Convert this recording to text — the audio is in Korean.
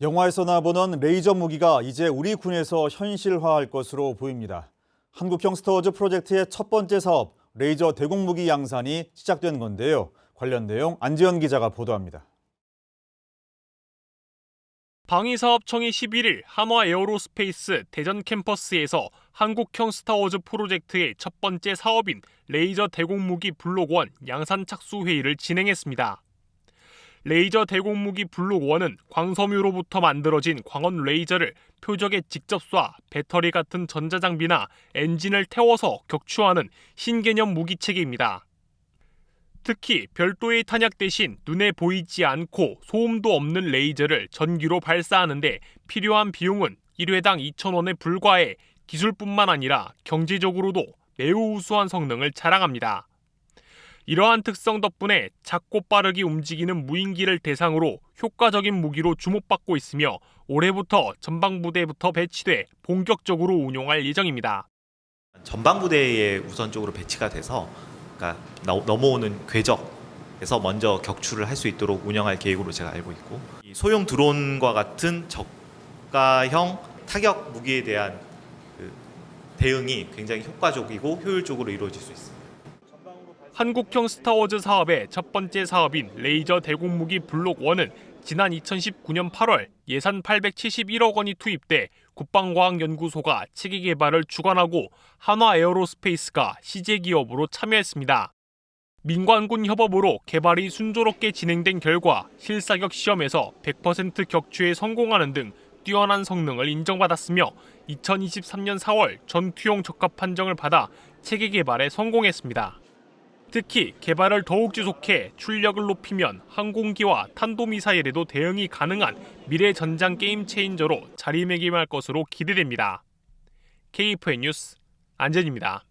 영화에서나 보는 레이저 무기가 이제 우리 군에서 현실화할 것으로 보입니다. 한국형 스타워즈 프로젝트의 첫 번째 사업 레이저 대공 무기 양산이 시작된 건데요. 관련 내용 안지현 기자가 보도합니다. 방위사업청이 11일 한화 에어로스페이스 대전 캠퍼스에서 한국형 스타워즈 프로젝트의 첫 번째 사업인 레이저 대공무기 블록 1 양산 착수 회의를 진행했습니다. 레이저 대공무기 블록 1은 광섬유로부터 만들어진 광원 레이저를 표적에 직접 쏴 배터리 같은 전자장비나 엔진을 태워서 격추하는 신개념 무기 체계입니다. 특히 별도의 탄약 대신 눈에 보이지 않고 소음도 없는 레이저를 전기로 발사하는데 필요한 비용은 1회당 2,000원에 불과해 기술뿐만 아니라 경제적으로도 매우 우수한 성능을 자랑합니다. 이러한 특성 덕분에 작고 빠르게 움직이는 무인기를 대상으로 효과적인 무기로 주목받고 있으며 올해부터 전방부대부터 배치돼 본격적으로 운용할 예정입니다. 전방부대에 우선적으로 배치가 돼서 그러니까 나- 넘어오는 궤적에서 먼저 격추를 할 수 있도록 운영할 계획으로 제가 알고 있고 이 소형 드론과 같은 저가형 타격 무기에 대한 그 대응이 굉장히 효과적이고 효율적으로 이루어질 수 있습니다. 한국형 스타워즈 사업의 첫 번째 사업인 레이저 대공무기 블록 1은 지난 2019년 8월 예산 871억 원이 투입돼 국방과학연구소가 체계 개발을 주관하고 한화 에어로스페이스가 시제 기업으로 참여했습니다. 민관군 협업으로 개발이 순조롭게 진행된 결과 실사격 시험에서 100% 격추에 성공하는 등 뛰어난 성능을 인정받았으며 2023년 4월 전투용 적합 판정을 받아 체계 개발에 성공했습니다. 특히 개발을 더욱 지속해 출력을 높이면 항공기와 탄도미사일에도 대응이 가능한 미래 전장 게임 체인저로 자리매김할 것으로 기대됩니다. KFN 뉴스 안전입니다.